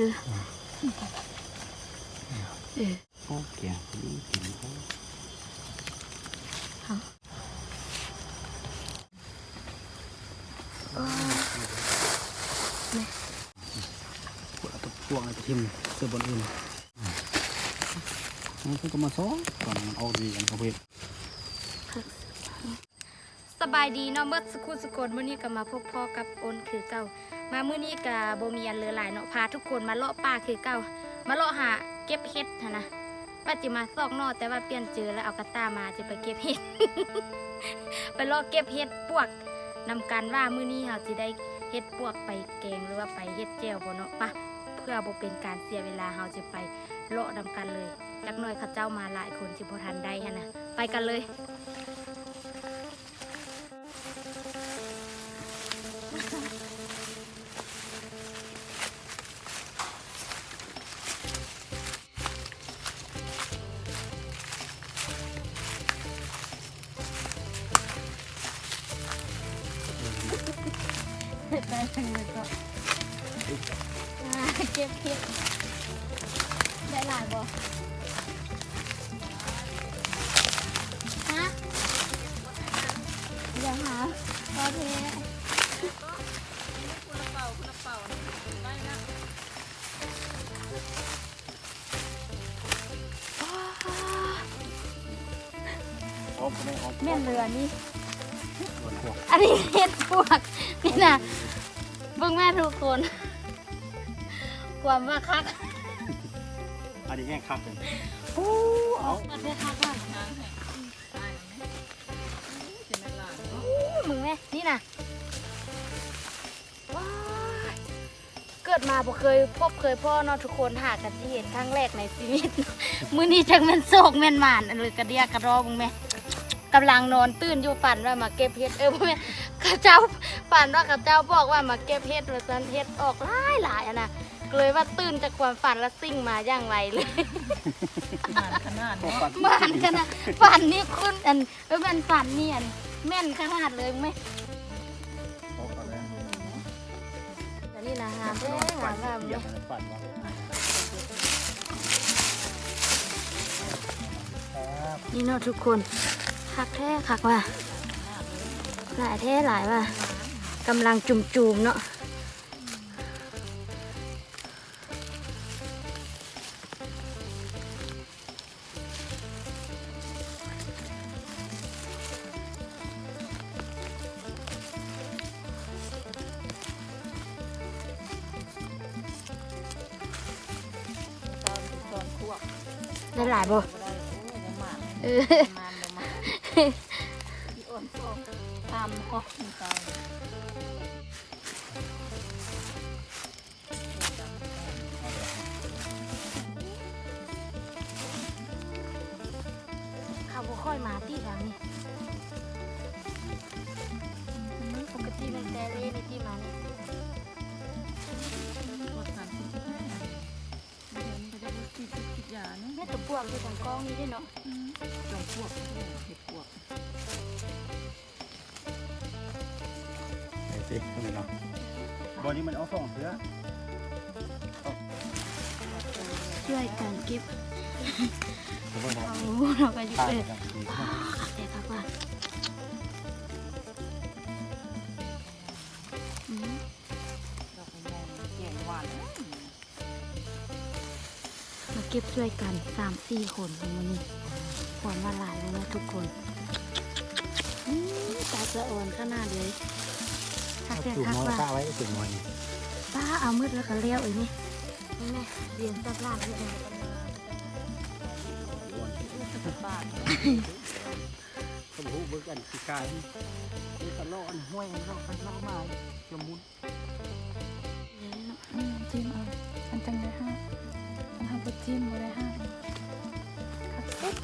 ออเออโอ้เกี่ยนี่กินโอ้เอาโอ้ยปวดตัวตัวไอ้ทิมเสือบนอื่นมันเพิ่งก็มาซ้อก่อนมันเอาดีกันเขาเพื่อน สบายดีเนาะเมื่อสกุลสกลมื้อนี้ก็มาพบพ่อกับโอนคือเก่า มามื้อนี้ก็บ่มีอันเหลือหลายเนาะพาทุกคนมาเลาะป่าคือเก่า มาเลาะหาเก็บเห็ดหั้นะว่าจิมาซอกนอกแต่ว่าเปลี่ยนเจอแล้วเอากระตามาจะไปเก็บเห็ด ไปเลาะเก็บเห็ดปวกนำกันว่ามื้อนี้เราจะได้เห็ดปวกไปแกงหรือว่าไปเห็ดแจ่วบ่เนาะปะเพื่อบ่เป็นการเสียเวลาเราจะไปเลาะนำกันเลยจักหน่อยเขาเจ้ามาหลายคนสิบ่ทันได้หันนะไปกันเลย ไปทางนี้ก็เก็บเห็ดได้หลายบ่ฮะอย่าหาพอเท ออกไม่ออกแม่นเรือนี่บนพวกอันนี้เห็ดปวก นี่นะเบิ่งแม่ทุกคน ความว่าคักอันนี้แง่คักเลยอู้เอามันได้คักว่ะอู้มึงแม่นี่นะว้ายเกิดมาบ่เคยพบเคยพ่อเนาะทุกคนหากันที่เห็นครั้งแรกในชีวิต มื้อนี้จังแม่นโศกแม่นหมานอันเลยกระเดียกระรอมึงแม่ กำลังนอนตื่นอยู่ฝันว่ามาเก็บเห็ดเออบ่แม่นข้าเจ้าฝันว่าข้าเจ้าบอกว่ามาเก็บเห็ดว่าซั่นเห็ดออกหลายหลายอะนะก็เลยว่าตื่นจากความฝันแล้วซิ่งมาอย่างไรเลยขนาดพวกเนาะปัดมานกันนะฝันนี่คุณอันเออเป็นฝันนี่อันแม่นขนาดเลยไหมพวกปัดแล้วแต่นี่นะหามแท้หามว่าเหยียบมันปั่นวะครับนี่เนาะทุกคน คักแท้คักว่ะหลายแท้หลายว่ะกำลังจุ่มๆเนาะได้หลายบ่เออ ตามก็ตามเขาบ่ค่อยมาที่หลังนี่ปกติมันแต่เล่ในที่มานี่กดสามสิบห้าเดี๋ยวมันจะได้สิบสิบยาเนาะแม่ตัวพวกอยู่ของกองนี่ด้วยเนาะจงพวกเห็ด พวกไหนสิทำไมเนาะบอนี้มันเอาสองเสือช่วยกันเก็บเดี๋ยวมันบอกเอาเราไปอยู่ตายเลยกันดีอ่าแต่ครับว่าอืมดอกไม้เกี่ยหวานมาเก็บช่วยกันสามสี่คนวันนี้ความว่าหลายเลยนะทุกคนอืมตาจะอ่อนขนาดเลย ทักเอาแต่จุ่มทักมอว่าป้าไว้จุ่มมอยป้าเอามืดแล้วก็เลี้ยวอีกนี่นี่แม่เรียนตับลาดเลยบาทเขาบอกเบิกกันสีกายนี่ตะลอนห้วยเราไปเล่ามาละมุนอืมจิ้มเอามันจังได้ห้ามันทำเป็นจิ้มมาได้ห้าครับปุ๊บ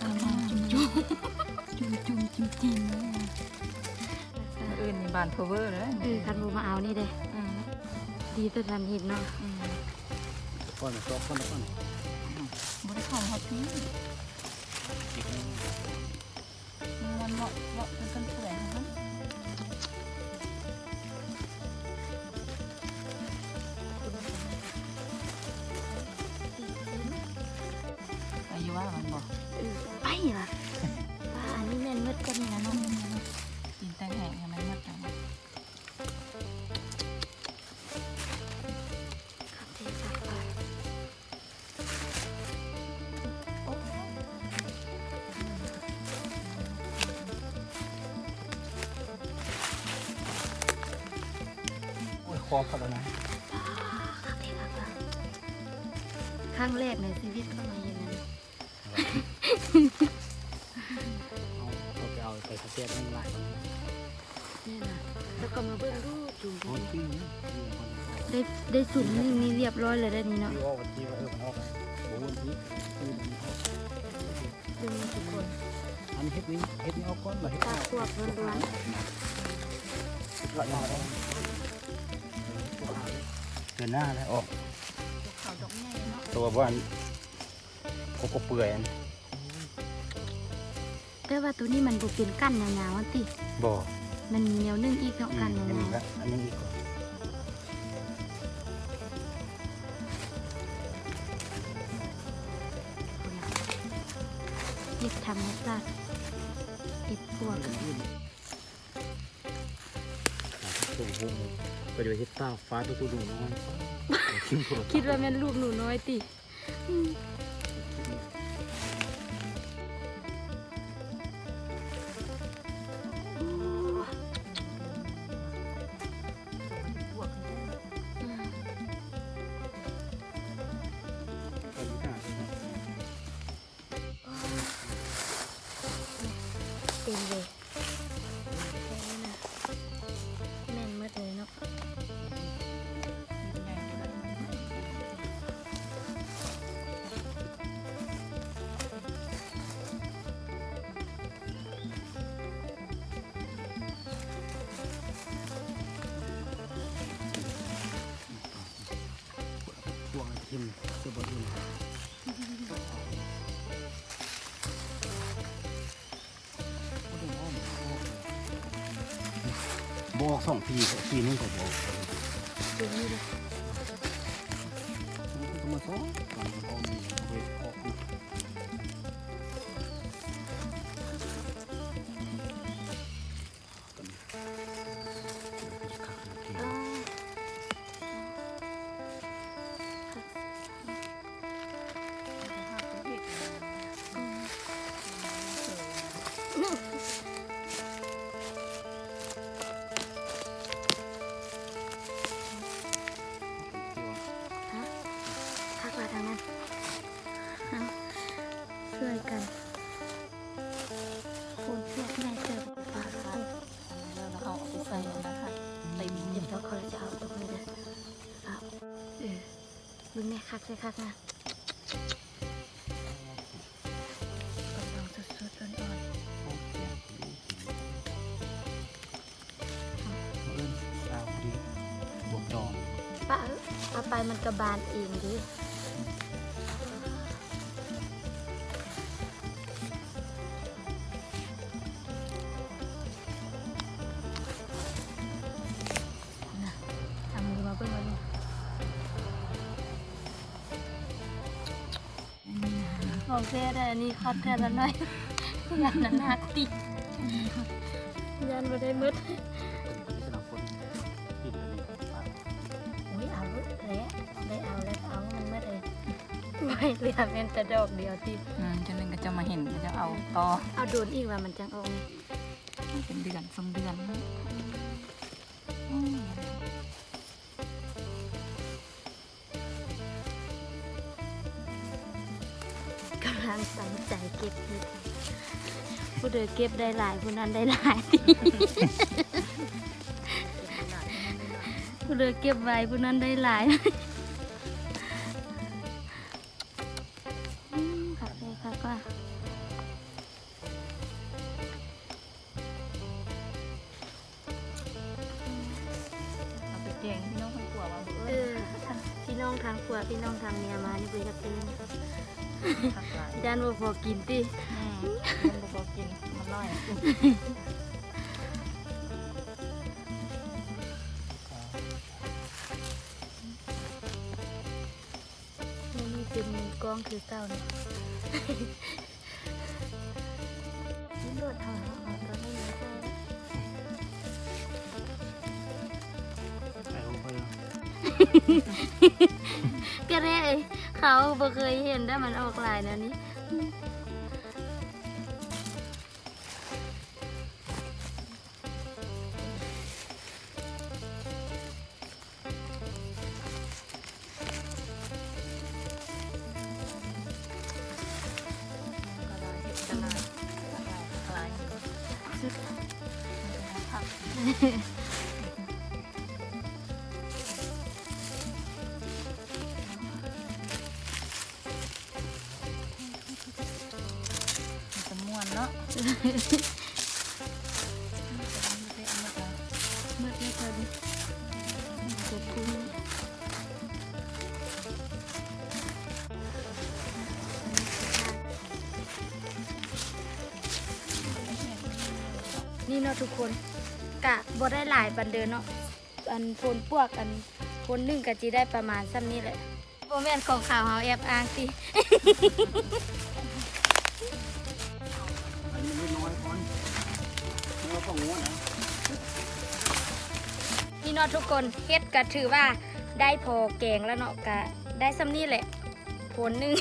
ตามมาจุ่มจุ่มจุ่มจิ้มจิ้มอื่นมี บ้านเพอเวอร์เลยอือคันบูมาเอานี่เด้ดีแต่ทันเห็นเนาะก่อนซอกก่อนก้อนบริของฮอตนี่มันเหมาะเหมาะมันกันแหวนนะไปยี่ว่ามันบอกไปเหรอว่าอันนี้แม่นมืดกันนะ เขาแล้วนะครั้งแรกในชีวิตเข้ามาอย่างนั้นเอาเอาไปเอาไปเสียบมันหลายคนนี่นะแล้วก็มาเบิ่งดูจุ่มโอ้ยปิ้งนี่ได้ได้สุ่มนี่นี่เรียบร้อยเลยได้นี่เนาะที่ว่าวันที่ว่าเออมันออกไปโอ้วันที่คือมันออกดูนี่ทุกคนอันเฮ็ดนี้เฮ็ดนี้เอาก้อนมาเฮ็ดตาขวบล้วนละยอด เดือนหน้าแล้วออกๆเขาดอกใหญ่เนาะตัวบ้านโคโกเปื่อยอันๆแต่ว่าตัวนี้มันบ่เป็นกั้นยาวๆอันติบ่มันมีแนวนึ่งอีกเนาะอืกั้มนอันยานี้วละอันนี้อีกก่อนๆเฮ็ดธรรมชาติเฮ็ดพวกตั วผมก็จะเฮ็ดต้าฟ้าตัวตัวดูน้อยคิดคิดว่าแม่นลูกหนูน้อยติ บอกสองทีทีนึงก็บอกดูนี่เลยก็มาซ้อมก่อนเอามีเวทออกอยู่ มึงแม่คักใช่คักนะกำลังสดๆร้อนเอาดีบวกดองๆป้าเอ้ยเอาไปมันกระบาลเองดิ โอเคได้อันนี้คัดแค่ละหน่อยยันนั้นหักติยันมาได้มืดสำหรับคนกินอันนี้ปลาอุ้ยเอาแล้วได้เอาแล้วเอามันไม่ได้ไม่เหลือเป็นแต่ดอกเดียวที่อืมจะนึงก็จะมาเห็นก็จะเอาต่อเอาโดนอีกว่ามันจังเอาไงเป็นเดือนสองเดือน ตั้งใจเก็บเห็ดผู้เดินเก็บได้หลายผู้นั้นได้หลายผู้เดินเก็บไว้ผู้นั้นได้หลายอืมค่ะเลยค่ะก็เอาไปแกงพี่น้องคนกลัวว่าเอเอออพี่น้องทางผัวพี่น้องทางเมียมานี่ไปจะเป็น ทักหลายยานบ่พอกินติอืมมันบ่พอกินมันน้อยนี่นี่เป็นกล้องคือเก้าเนี่ยนี่โดดเอาเอาเอาตัวนี้มาใส่ใส่ลงไปก็ได้ เขาบ่เคยเห็นได้มันออกลายนะนี่กระไรกระไรกระไรสุดผัก นี่เนาะทุกคนกะบ่ได้หลายปันเดินเนาะอันพนพวกอันพนหนึ่งกะจีได้ประมาณซ้ำนี้แหละโมแมนของข่าวเฮาแอบอ้างติอันนี้ไม่น้อยพอนเราก็งูนะนี่เนาะทุกคนเฮ็ดก็ถือว่าได้พอแกงแล้วเนาะก็ได้ซ้ำนี่แหละผลหนึ่ง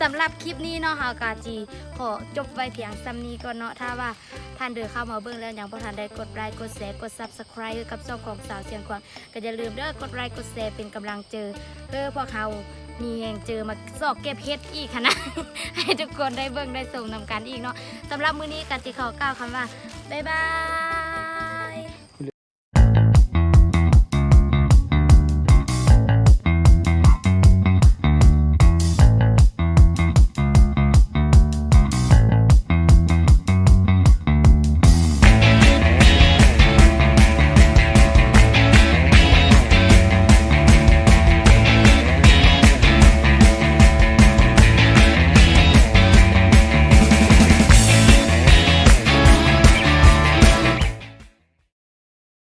สำหรับคลิปนี้เนาะเฮากาจี ขอจบไว้เพียงซ้ำนี้ก่อนเนาะถ้าว่า ท่านเดินเข้ามาเบื้องแล้วยังพอทันได้กดไลค์กดแชร์กดซับสไครต์กับช่องของสาวเสียงขวางก็อย่าลืมเด้อกดไลค์กดแชร์เป็นกำลังเจอเพื่อพวกเขามีแรงเจอมาสอกเก็บเฮ็ดอีกค่ะนะให้ทุกคนได้เบื้องได้ส่งนำกันอีกเนาะสำหรับมื้อนี้กาจิขอกล่าวคำว่าบ๊ายบาย